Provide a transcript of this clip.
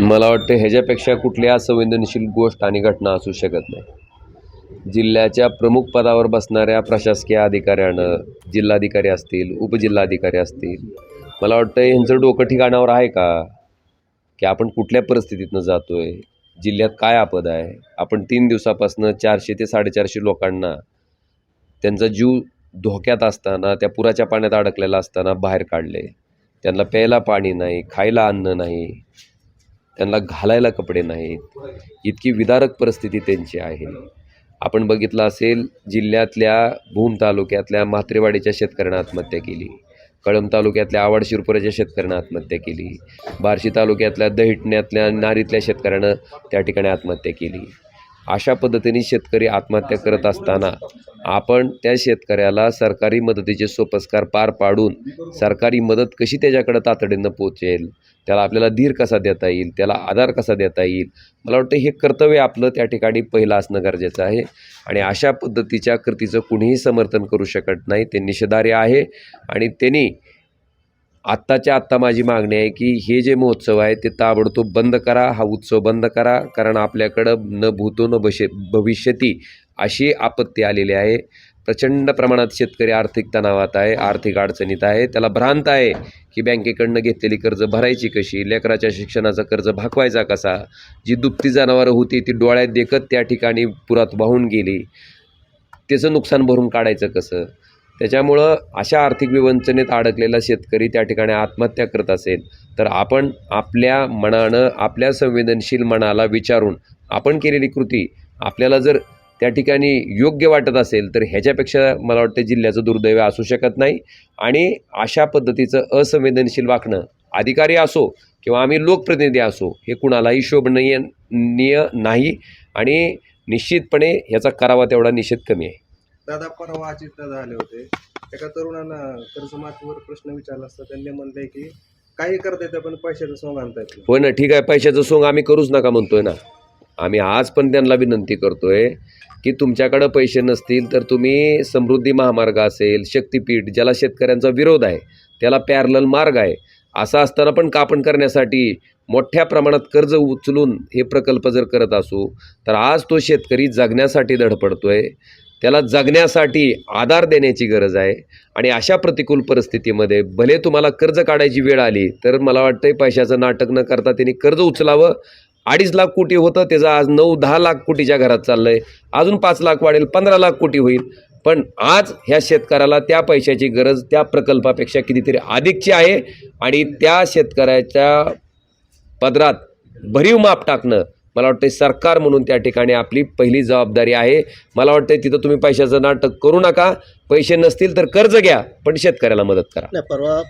मला वाटतं ह्याच्यापेक्षा कुठली असंवेदनशील गोष्ट आणि घटना असू शकत नाही. जिल्ह्याच्या प्रमुख पदावर बसणाऱ्या प्रशासकीय अधिकाऱ्यानं जिल्हाधिकारी असतील उपजिल्हाधिकारी असतील मला वाटतं ह्यांचं डोकं ठिकाणावर आहे का? की आपण कुठल्या परिस्थितीतनं जातो आहे जिल्ह्यात काय आपद आहे? आपण तीन दिवसापासून चारशे ते साडेचारशे लोकांना त्यांचा जीव धोक्यात असताना त्या पुराच्या पाण्यात अडकलेला असताना बाहेर काढले. त्यांना प्यायला पाणी नाही खायला अन्न नाही. त्यांना घालायला कपडे नाहीत. इतकी विदारक परिस्थिती त्यांची आहे. आपण बघितलं असेल जिल्ह्यातल्या भूम तालुक्यातल्या म्हात्रेवाडीच्या शेतकऱ्यानं आत्महत्या केली. कळंब तालुक्यातल्या आवड शिरपुराच्या शेतकऱ्यानं आत्महत्या केली. बार्शी तालुक्यातल्या दहिटण्यातल्या नारीतल्या शेतकऱ्यानं त्या ठिकाणी आत्महत्या केली. अशा पद्धतीने शेतकरी आत्महत्या करत असताना आपण त्या शेतकऱ्याला सरकारी मदतीचे सोपस्कार पार पाडून सरकारी मदत कशी त्याच्याकडं तातडीनं पोचेल त्याला आपल्याला धीर कसा देता येईल त्याला आधार कसा देता येईल मला वाटतं हे कर्तव्य आपलं त्या ठिकाणी पहिलं असणं गरजेचं आहे. आणि अशा पद्धतीच्या कृतीचं कुणीही समर्थन करू शकत नाही ते निषेधार्य आहे. आणि त्यांनी आत्ताच्या आत्ता माझी मागणी आहे की हे जे महोत्सव आहे ते ताबडतोब बंद करा हा उत्सव बंद करा कारण आपल्याकडं न भूतो न भशे भविष्यती अशी आपत्ती आलेली आहे. प्रचंड प्रमाणात शेतकरी आर्थिक तणावात आहे आर्थिक अडचणीत आहे. त्याला भ्रांत आहे की बँकेकडनं घेतलेली कर्ज भरायची कशी लेकराच्या शिक्षणाचं कर्ज भागवायचा कसा जी दुभती जनावरं होती ती डोळ्यात देखत त्या ठिकाणी पुरात वाहून गेली त्याचं नुकसान भरून काढायचं कसं? त्याच्यामुळं अशा आर्थिक विवंचनेत अडकलेला शेतकरी त्या ठिकाणी आत्महत्या करत असेल तर आपण आपल्या मनानं आपल्या संवेदनशील मनाला विचारून आपण केलेली कृती आपल्याला जर त्या ठिकाणी योग्य वाटत असेल तर ह्याच्यापेक्षा मला वाटतं जिल्ह्याचं दुर्दैव असू शकत नाही. आणि अशा पद्धतीचं असंवेदनशील वागणं अधिकारी असो किंवा आम्ही लोकप्रतिनिधी असो हे कुणालाही शोभनीय नीय नाही. आणि निश्चितपणे ह्याचा करावा तेवढा निषेध कमी आहे. दादा परवा अजित झाले होते. एका तरुणांना कर्जमाफीवर प्रश्न विचारला असता त्यांनी म्हणले की काही करता येतं पण पैशाचं सोंग आणता येत नाही. होय ना ठीक आहे पैशाचं सोंग आम्ही करूच नका म्हणतोय ना. आम्ही आज पण त्यांना विनंती करतोय की तुमच्याकडं पैसे नसतील तर तुम्ही समृद्धी महामार्ग असेल शक्तीपीठ ज्याला शेतकऱ्यांचा विरोध आहे त्याला पॅरलल मार्ग आहे असा असताना पण कापण करण्यासाठी मोठ्या प्रमाणात कर्ज उचलून हे प्रकल्प जर करत असू तर आज तो शेतकरी जगण्यासाठी धडपडतोय. त्याला जगण्यासाठी आधार देण्याची गरज आहे. आणि अशा प्रतिकूल परिस्थितीमध्ये भले तुम्हाला कर्ज काढायची वेळ आली तर मला वाटतंय पैशाचं नाटक न करता त्यांनी कर्ज उचलावं. अडीच लाख कोटी होतं त्याचं आज नऊ दहा लाख कोटीच्या घरात चाललं आहे अजून पाच लाख वाढेल पंधरा लाख कोटी होईल. पण आज ह्या शेतकऱ्याला त्या पैशाची गरज त्या प्रकल्पापेक्षा कितीतरी अधिकची आहे. आणि त्या शेतकऱ्याच्या पदरात भरीव माप टाकणं मला वाटतं सरकार म्हणून त्या ठिकाणी आपली पहिली जबाबदारी आहे. मला वाटतं तिथं तुम्ही पैशाचं नाटक करू नका. पैसे नसतील तर कर्ज घ्या पण शेतकऱ्याला मदत करा. परवा